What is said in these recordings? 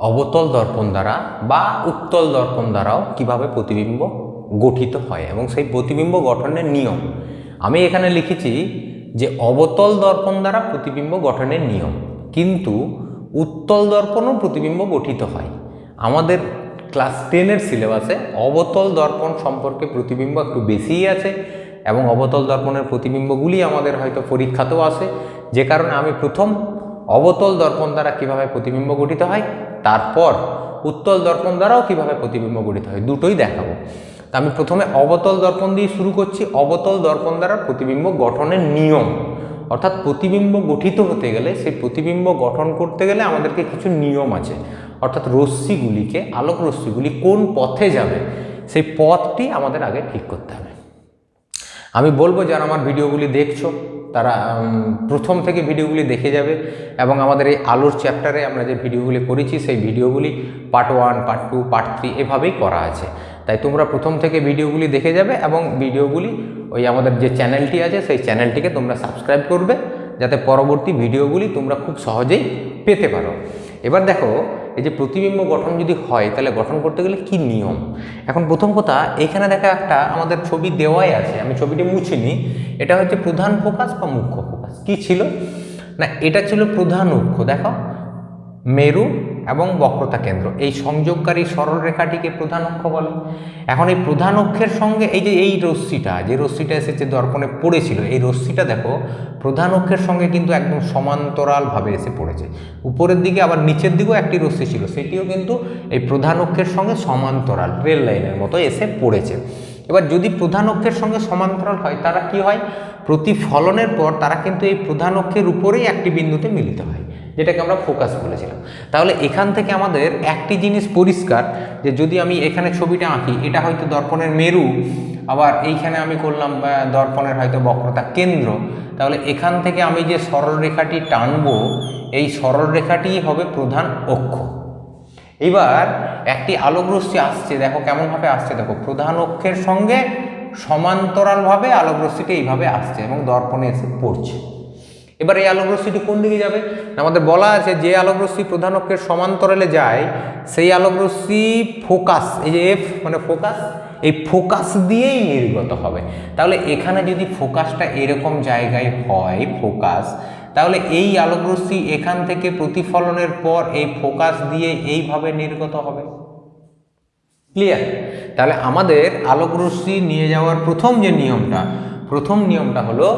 অবতল দর্পণ দ্বারা বা উত্তল দর্পণ দ্বারাও কীভাবে প্রতিবিম্ব গঠিত হয় এবং সেই প্রতিবিম্ব গঠনের নিয়ম। আমি এখানে লিখেছি যে অবতল দর্পণ দ্বারা প্রতিবিম্ব গঠনের নিয়ম। কিন্তু উত্তল দর্পণও প্রতিবিম্ব গঠিত হয়। আমাদের ক্লাস টেনের সিলেবাসে অবতল দর্পণ সম্পর্কে প্রতিবিম্ব একটু বেশিই আছে এবং অবতল দর্পণের প্রতিবিম্বগুলি আমাদের হয়তো পরীক্ষাতেও আসে। যে কারণে আমি প্রথম অবতল দর্পণ দ্বারা কীভাবে প্রতিবিম্ব গঠিত হয় তারপর উত্তল দর্পণ দ্বারাও কীভাবে প্রতিবিম্ব গঠিত হয়, দুটোই দেখাবো। তা আমি প্রথমে অবতল দর্পণ দিয়ে শুরু করছি। অবতল দর্পণ দ্বারা প্রতিবিম্ব গঠনের নিয়ম। অর্থাৎ প্রতিবিম্ব গঠিত হতে গেলে, সেই প্রতিবিম্ব গঠন করতে গেলে আমাদেরকে কিছু নিয়ম আছে। অর্থাৎ রশ্মিগুলিকে, আলোক রশ্মিগুলি কোন পথে যাবে, সেই পথটি আমাদের আগে ঠিক করতে হবে। আমি বলব, যারা আমার ভিডিওগুলি দেখছ তারা প্রথম থেকে ভিডিওগুলি দেখে যাবে এবং আমাদের এই আলোর চ্যাপ্টারে আমরা যে ভিডিওগুলি করেছি, সেই ভিডিওগুলি part one, part two, part three এভাবেই করা আছে। তাই তোমরা প্রথম থেকে ভিডিওগুলি দেখে যাবে এবং ভিডিওগুলি, ওই আমাদের যে চ্যানেলটি আছে, সেই চ্যানেলটিকে তোমরা সাবস্ক্রাইব করবে, যাতে পরবর্তী ভিডিওগুলি তোমরা খুব সহজেই পেতে পারো। এবার দেখো এই যে প্রতিবিম্ব গঠন যদি হয়, তাহলে গঠন করতে গেলে কি নিয়ম? এখন প্রথম কথা, এখানে দেখা একটা আমাদের ছবি দেওয়াই আছে, আমি ছবিটি মুছিনি এটা হচ্ছে প্রধান ফোকাস বা মুখ্য ফোকাস। কি ছিল? না, এটা ছিল প্রধান অক্ষ দেখো। মেরু এবং বক্রতা কেন্দ্র। এই সংযোগকারী সরলরেখাটিকে প্রধান অক্ষ বলে। এখন এই প্রধান অক্ষের সঙ্গে এই যে এই রশ্মিটা, যে রশ্মিটা এসেছে দর্পণে পড়েছিল, এই রশ্মিটা দেখো, প্রধান অক্ষের সঙ্গে কিন্তু একদম সমান্তরালভাবে এসে পড়েছে। উপরের দিকে আবার নিচের দিকেও একটি রশ্মি ছিল, সেটিও কিন্তু এই প্রধান অক্ষের সঙ্গে সমান্তরাল, রেল লাইনের মতো এসে পড়েছে। এবার যদি প্রধান অক্ষের সঙ্গে সমান্তরাল হয়, তারা কি হয়? প্রতিফলনের পর তারা কিন্তু এই প্রধান অক্ষের উপরেই একটি বিন্দুতে মিলিত হয়। যেটাকে আমরা ফোকাস বলেছিলাম। তাহলে এখান থেকে আমাদের একটি জিনিস পরিষ্কার, যে যদি আমি এখানে ছবিটা আঁকি, এটা হয়তো দর্পণের মেরু, আবার এইখানে আমি করলাম দর্পণের হয়তো বক্রতা কেন্দ্র, তাহলে এখান থেকে আমি যে সরলরেখাটি টানবো, এই সরলরেখাটি হবে প্রধান অক্ষ। এবার একটি আলোকরশ্মি আসছে, দেখো কেমনভাবে আসছে, দেখো প্রধান অক্ষের সঙ্গে সমান্তরালভাবে আলোকরশ্মিটি এইভাবে আসছে এবং দর্পণে এসে পড়ছে। এবার এই আলোকরশ্মিটি কোন দিকে যাবে? আমাদের বলা আছে যে আলোকরশ্মি প্রধান অক্ষের সমান্তরালে যায়, সেই আলোকরশ্মি ফোকাস, এই যে এফ মানে ফোকাস, এই ফোকাস দিয়েই নির্গত হবে। তাহলে এখানে যদি ফোকাসটা এরকম জায়গায় হয়, ফোকাস, তাহলে এই আলোকরশ্মি এখান থেকে প্রতিফলনের পর এই ফোকাস দিয়ে এইভাবে নির্গত হবে। ক্লিয়ার তাহলে আমাদের আলোক রশ্মি নিয়ে যাওয়ার প্রথম যে নিয়মটা, প্রথম নিয়মটা হলো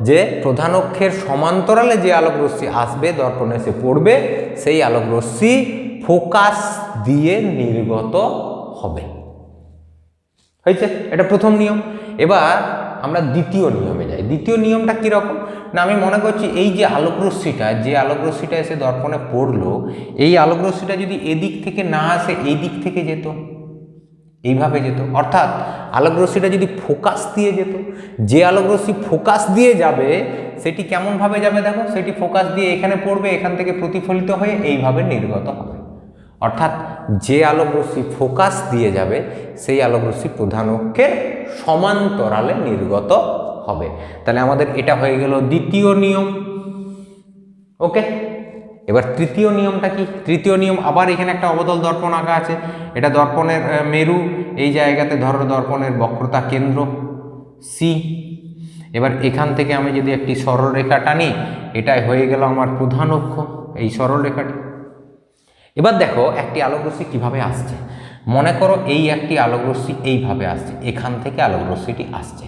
যে প্রধান অক্ষের সমান্তরালে যে আলোক রশ্মি আসবে, দর্পণে এসে পড়বে, সেই আলোক রশ্মি ফোকাস দিয়ে নির্গত হবে। হয়েছে? এটা প্রথম নিয়ম। এবার আমরা দ্বিতীয় নিয়মে যাই। দ্বিতীয় নিয়মটা কীরকম? না, আমি মনে করছি এই যে আলোকরশ্মিটা যে আলোকরশ্মিটা এসে দর্পণে পড়ল, এই আলোকরশ্মিটা যদি এদিক থেকে না আসে এই দিক থেকে যেত। এইভাবে যেত। অর্থাৎ আলোকরশ্মিটা যদি ফোকাস দিয়ে যেত, যে আলোকরশ্মি ফোকাস দিয়ে যাবে, সেটি কেমনভাবে যাবে দেখো? সেটি ফোকাস দিয়ে এখানে পড়বে, এখান থেকে প্রতিফলিত হয়ে এইভাবে নির্গত হবে। অর্থাৎ যে আলোকরশ্মি ফোকাস দিয়ে যাবে, সেই আলোকরশ্মি প্রধান অক্ষের সমান্তরালে নির্গত হবে। তাহলে আমাদের এটা হয়ে গেল দ্বিতীয় নিয়ম। ওকে? এবার তৃতীয় নিয়মটা কি? তৃতীয় নিয়ম, আবার এখানে একটা অবতল দর্পণ আঁকা আছে। এটা দর্পণের মেরু, এই জায়গাতে ধরো দর্পণের বক্রতা কেন্দ্র সি এবার এখান থেকে আমি যদি একটি সরলরেখা টানি, এটাই হয়ে গেল আমার প্রধান অক্ষ, এই সরলরেখাটি। এবার দেখো, একটি আলোকরশ্মি কীভাবে আসছে? মনে করো এই একটি আলোকরশ্মি এইভাবে আসছে, এখান থেকে আলোকরশ্মিটি আসছে।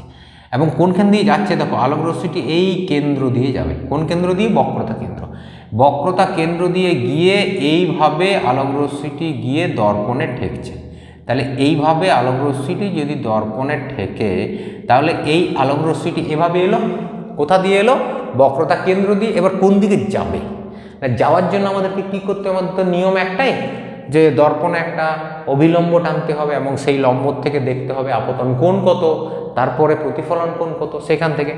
এবং কোনখান দিয়ে যাচ্ছে? দেখো, আলোকরশ্মিটি এই কেন্দ্র দিয়ে যাবে। কোন কেন্দ্র দিয়ে? বক্রতা কেন্দ্র। বক্রতা কেন্দ্র দিয়ে গিয়ে এইভাবে আলোকরশ্মিটি গিয়ে দর্পণে ঠেকছে। তাহলে এইভাবে আলোকরশ্মিটি যদি দর্পণে ঠেকে, তাহলে এই আলোকরশ্মিটি এভাবে এলো? কোথা দিয়ে এলো? বক্রতা কেন্দ্র দিয়ে। এবার কোন দিকে যাবে? যাওয়ার জন্য আমাদেরকে কি করতে হবে? আমাদের তো নিয়ম একটাই, যে দর্পণে একটা অবিলম্ব টানতে হবে এবং সেই লম্ব থেকে দেখতে হবে আপতন কোন কত তারপরে প্রতিফলন কোণ কত? সেখান থেকে।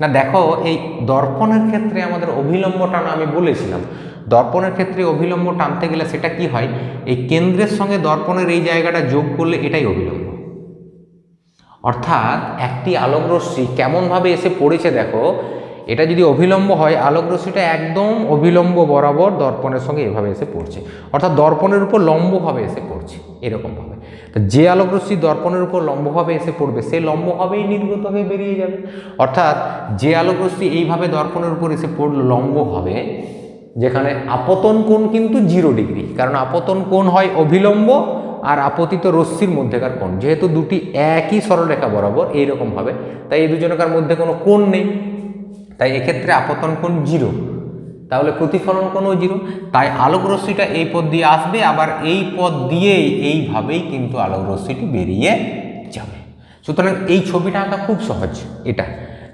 না, দেখো, এই দর্পণের ক্ষেত্রে আমাদের অভিলম্ব টানা, আমি বলেছিলাম, দর্পণের ক্ষেত্রে অভিলম্ব টানতে গেলে সেটা কি হয়? এই কেন্দ্রের সঙ্গে দর্পণের এই জায়গাটা যোগ করলে এটাই অবিলম্ব অর্থাৎ একটি আলোকরশ্মি কেমনভাবে এসে পড়েছে দেখো, এটা যদি অভিলম্ব হয় আলোক রশ্মিটা একদম অভিলম্ব বরাবর দর্পণের সঙ্গে এভাবে এসে পড়ছে। অর্থাৎ দর্পণের উপর লম্বভাবে এসে পড়ছে। এরকমভাবে। তো যে আলোক রশ্মি দর্পণের উপর লম্বভাবে এসে পড়বে, সে লম্বভাবেই নির্গত হয়ে বেরিয়ে যাবে। অর্থাৎ যে আলোক রশ্মি এইভাবে দর্পণের উপর এসে পড়ল লম্বভাবে, যেখানে আপতন কোণ কিন্তু জিরো ডিগ্রি, কারণ আপতন কোণ হয় অভিলম্ব আর আপতিত রশ্মির মধ্যেকার কোণ। যেহেতু দুটি একই সরলরেখা বরাবর এইরকম হবে তাই এই দুজনকার মধ্যে কোনো কোণ নেই। তাই এক্ষেত্রে আপতন কোণ জিরো। তাহলে প্রতিফলন কোনো জিরো। তাই আলোক রশ্মিটা এই পথ দিয়ে আসবে, আবার এই পথ দিয়েই এইভাবেই কিন্তু আলোক রশ্মিটি বেরিয়ে যাবে। সুতরাং এই ছবিটা আঁকা খুব সহজ। এটা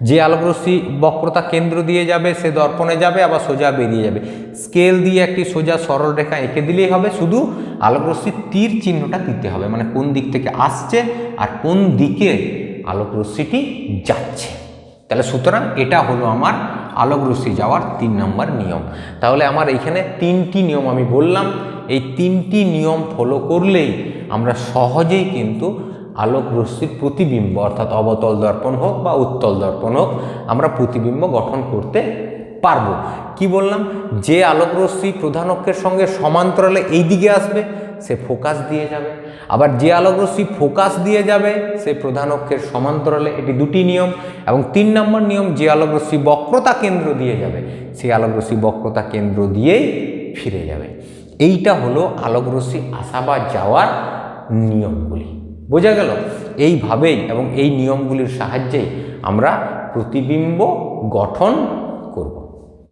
যে আলোকরশ্মি বক্রতা কেন্দ্র দিয়ে যাবে, সে দর্পণে যাবে, আবার সোজা বেরিয়ে যাবে। স্কেল দিয়ে একটি সোজা সরল রেখা এঁকে দিলেই হবে, শুধু আলোকরশ্মির তীর চিহ্নটা দিতে হবে মানে কোন দিক থেকে আসছে আর কোন দিকে আলোকরশ্মিটি যাচ্ছে। তাহলে সুতরাং এটা হলো আমার আলোকরশ্মি যাওয়ার তিন নম্বর নিয়ম। তাহলে আমার এইখানে তিনটি নিয়ম আমি বললাম। এই তিনটি নিয়ম ফলো করলেই আমরা সহজেই কিন্তু আলোক রশ্মির প্রতিবিম্ব অর্থাৎ অবতল দর্পণ হোক বা উত্তল দর্পণ হোক আমরা প্রতিবিম্ব গঠন করতে পারব। কি বললাম? যে আলোক রশ্মি প্রধান অক্ষের সঙ্গে সমান্তরালে এই দিকে আসবে সে ফোকাস দিয়ে যাবে। আবার যে আলোক রশ্মি ফোকাস দিয়ে যাবে, সে প্রধান অক্ষের সমান্তরালে, এটি দুটি নিয়ম। এবং তিন নম্বর নিয়ম, যে আলোক রশ্মি বক্রতা কেন্দ্র দিয়ে যাবে, সেই আলোক রশ্মি বক্রতা কেন্দ্র দিয়েই ফিরে যাবে। এইটা হলো আলোক রশ্মি আসা বা যাওয়ার নিয়মগুলি। বোঝা গেল? এইভাবেই এবং এই নিয়মগুলির সাহায্যেই আমরা প্রতিবিম্ব গঠন